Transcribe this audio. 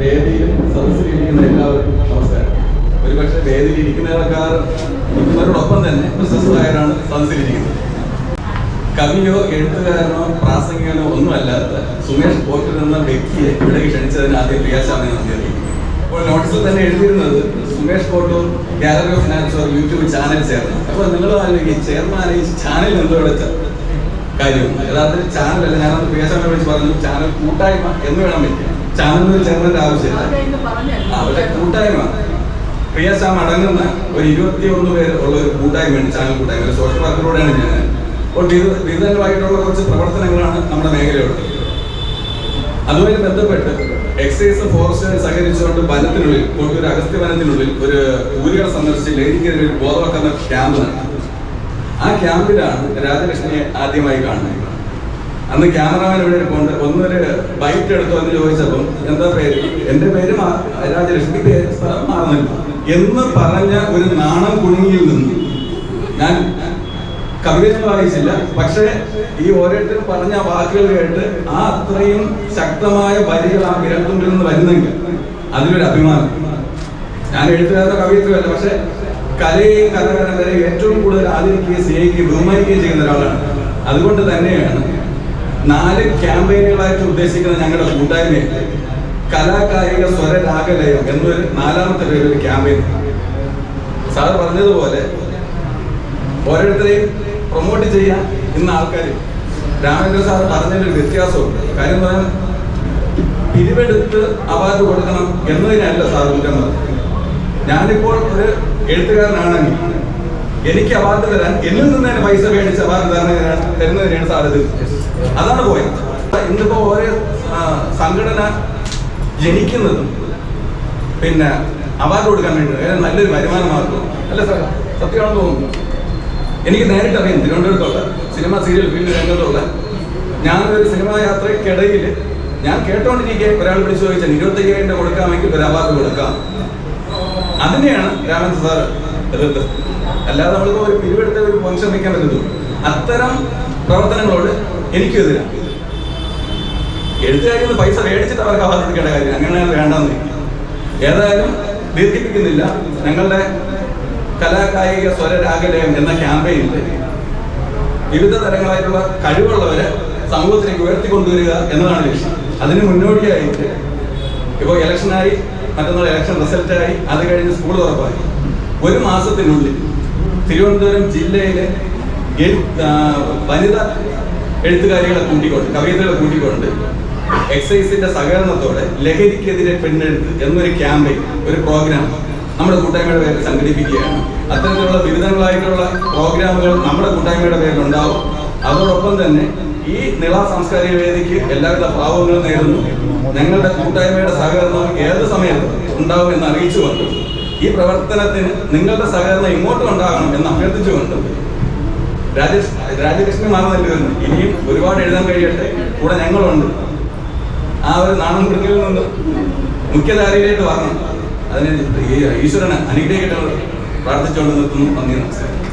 വേദിയിലും സദസ്സിലിരിക്കുന്ന എല്ലാവർക്കും നമസ്കാരം. ഒരുപക്ഷെ വേദിയിൽ ഇരിക്കുന്നവരെക്കാർ ഇരിക്കുന്നവരോടൊപ്പം തന്നെ പ്രശസ്തരായാണ് സദസ്സിലിരിക്കുന്നത്. കവിയോ എഴുത്തുകാരനോ പ്രാസംഗികനോ ഒന്നുമല്ലാത്ത സുമേഷ് പോറ്റിൽ എന്ന വ്യക്തിയെ ഇവിടെ ക്ഷണിച്ചതിന് ആദ്യം പ്രിയാശാമി നന്ദി അപ്പോൾ നോട്ടീസിൽ തന്നെ എഴുതിയിരുന്നത് Sumesh Pottur gallery of finance YouTube channel ചേർന്നു അപ്പോൾ നിങ്ങൾ ആലോചിക്കും ചെയർമാൻ ഈ ചാനൽ എന്തോ വിളിച്ച? കാര്യം യഥാർത്ഥത്തിൽ ചാനലല്ല അത് പേശാമെ വിളിച്ച് പറഞ്ഞു ചാനൽ കൂട്ടായ്മ എന്ന് വേണം വെക്കാം ചാനലിന് ചേർന്നതിന്റെ ആവശ്യമില്ല. അവരുടെ കൂട്ടായ്മ. പ്രിയശാം അടങ്ങുന്ന ഒരു ഇരുപത്തി ഒന്ന് പേര് ഉള്ള ഒരു കൂട്ടായ്മയാണ് ചാനൽ കൂട്ടായ്മ. ഒരു സോഷ്യൽ വർക്കറോടെയാണ് ഞാൻ. അപ്പോൾ വിവിധങ്ങളായിട്ടുള്ള കുറച്ച് പ്രവർത്തനങ്ങളാണ് നമ്മുടെ മേഖലയുള്ളത് അതുമായി ബന്ധപ്പെട്ട് എക്സൈസ് ഫോറസ്റ്റ് സഹകരിച്ചുകൊണ്ട് വനത്തിനുള്ളിൽ ഒരു അഗസ്ത്യ വനത്തിനുള്ളിൽ ഒരു ഊരുകൾ സന്ദർശിച്ച് ലഹരിക്കെതിരെ ഒരു ബോധവൽക്കരണ ക്യാമ്പ് നടത്തി. ആ ക്യാമ്പിലാണ് രാജലക്ഷ്മിയെ ആദ്യമായി കാണുന്നത്. അന്ന് ക്യാമറാമാൻ ഇവിടെ കൊണ്ട് ഒന്നൊരു ബൈറ്റ് എടുത്തു എന്ന് ചോദിച്ചപ്പം എന്താ പേര്? എന്റെ പേര് രാജലക്ഷ്മി സ്ഥലം മാറുന്നില്ല. എന്ന് പറഞ്ഞ ഒരു നാണം കുടുങ്ങിയിൽ നിന്ന് ഞാൻ കവിതയൊന്നും വായിച്ചില്ല പക്ഷേ ഈ ഓരോരുത്തരും പറഞ്ഞ വാക്കുകൾ കേട്ട് ആ അത്രയും ശക്തമായ വരികൾ ആ വിരൽത്തുമ്പിൽ നിന്ന് വരുന്നെങ്കിൽ അതിലൊരു അഭിമാനം. ഞാൻ എഴുത്തുകാരുടെ കവിയത്വമല്ല പക്ഷെ കലയെയും കലാകാരന്മാരെ ഏറ്റവും കൂടുതൽ ആദരിക്കുകയും സ്നേഹിക്കുകയും ബഹുമാനിക്കുകയും ചെയ്യുന്ന ഒരാളാണ്. അതുകൊണ്ട് തന്നെയാണ് നാല് ക്യാമ്പയിനുകളായിട്ട് ഉദ്ദേശിക്കുന്ന ഞങ്ങളുടെ കൂട്ടായ്മ കലാകായിക സ്വര രാഗലയം എന്നൊരു നാലാമത്തെ പേരൊരു ക്യാമ്പയിൻ. സാർ പറഞ്ഞതുപോലെ ഓരോരുത്തരെയും പ്രൊമോട്ട് ചെയ്യാൻ ഇന്ന് ആൾക്കാർ രാമേന്ദ്ര സാർ പറഞ്ഞതിന്റെ വ്യത്യാസമുണ്ട്. കാര്യം പറയാൻ പിരിവെടുത്ത് അവാർഡ് കൊടുക്കണം എന്നതിനല്ല സാർ കുറ്റം ഞാനിപ്പോൾ ഒരു എഴുത്തുകാരനാണെങ്കിൽ എനിക്ക് അവാർഡ് തരാൻ എന്നിൽ നിന്ന് തന്നെ പൈസ മേടിച്ച് അവാർഡ് തരുന്നതിനാണ് തരുന്നതിനാണ് സാധ്യത. അതാണ് പോയത് ഇന്നിപ്പോ ഓരോ സംഘടന ജനിക്കുന്നതും പിന്നെ അവാർഡ് കൊടുക്കാൻ വേണ്ടി നല്ലൊരു വരുമാന മാർഗം അല്ല സാർ സത്യമാണെന്ന് തോന്നുന്നു. എനിക്ക് നേരിട്ട് അറിയാം തിരുവനന്തപുരത്തുള്ള സിനിമ സീരിയൽ ഫീൽഡ് രംഗത്തുള്ള. ഞാനൊരു സിനിമാ യാത്രയ്ക്കിടയിൽ ഞാൻ കേട്ടോണ്ടിരിക്കെ ഒരാൾ വിളിച്ചു ചോദിച്ചാൽ ഇരുപത്തയ്യായിരം രൂപ കൊടുക്കാമെങ്കിൽ ഒരു അവാർഡ് കൊടുക്കാം. അതിനെയാണ് രാമേന്ദ്ര സാർ എതിർത്തത് അല്ലാതെ നമ്മളിപ്പോ ഒരു പിരിവെടുത്ത ഒരു ഫംഗ്ഷൻ നിൽക്കാൻ പറ്റുന്നു അത്തരം പ്രവർത്തനങ്ങളോട് എനിക്കും എതിരാണ് എഴുത്തുകാരിൽ നിന്ന് പൈസ മേടിച്ചിട്ട് അവർക്ക് അവാർഡ് കൊടുക്കേണ്ട കാര്യം അങ്ങനെ വേണ്ടെന്ന്. ഏതായാലും ദീർഘിപ്പിക്കുന്നില്ല. ഞങ്ങളുടെ കലാകായിക സ്വരരാഗലയം എന്ന ക്യാമ്പയിനിൽ വിവിധ തരങ്ങളായിട്ടുള്ള കഴിവുള്ളവരെ സമൂഹത്തിലേക്ക് ഉയർത്തിക്കൊണ്ടുവരിക എന്നതാണ് ലക്ഷ്യം. അതിന് മുന്നോടിയായിട്ട് ഇപ്പോൾ ഇലക്ഷനായി മറ്റന്നാൾ ഇലക്ഷൻ റിസൾട്ടായി അത് കഴിഞ്ഞ് സ്കൂൾ തുറപ്പായി. ഒരു മാസത്തിനുള്ളിൽ തിരുവനന്തപുരം ജില്ലയിലെ വനിതാ എഴുത്തുകാരികളെ കൂട്ടിക്കൊണ്ട് കവിതകളെ കൂട്ടിക്കൊണ്ട് എക്സൈസിന്റെ സഹകരണത്തോടെ ലഹരിക്കെതിരെ പെണ്ണെഴുത്ത് എന്നൊരു ക്യാമ്പയിൻ ഒരു പ്രോഗ്രാം നമ്മുടെ കൂട്ടായ്മയുടെ പേരിൽ സംഘടിപ്പിക്കുകയാണ്. അത്തരത്തിലുള്ള വിവിധങ്ങളായിട്ടുള്ള പ്രോഗ്രാമുകൾ നമ്മുടെ കൂട്ടായ്മയുടെ പേരിൽ ഉണ്ടാവും അതോടൊപ്പം തന്നെ ഈ നിള സാംസ്കാരിക വേദിക്ക് എല്ലാവിധ ഭാവങ്ങളും നേരുന്നു. ഞങ്ങളുടെ കൂട്ടായ്മയുടെ സഹകരണം ഏത് സമയത്തും ഉണ്ടാവും എന്ന് അറിയിച്ചുകൊണ്ട് ഈ പ്രവർത്തനത്തിന് നിങ്ങളുടെ സഹകരണം ഇങ്ങോട്ടും ഉണ്ടാകണം എന്ന് അഭ്യർത്ഥിച്ചുകൊണ്ട് രാജേഷ് രാജകൃഷ്ണൻ മാറുന്നില്ല ഇനിയും ഒരുപാട് എഴുതാൻ കഴിയട്ടെ? കൂടെ ഞങ്ങളുണ്ട്. ആ ഒരു നാണം കുടുക്കലിൽ നിന്ന് മുഖ്യധാരയിലേക്ക് വരണം. അതിന് ഈശ്വരനെ അനുഗ്രഹിക്കട്ടെ പ്രാർത്ഥിച്ചുകൊണ്ട് നിർത്തുന്നു. നന്ദി നമസ്കാരം.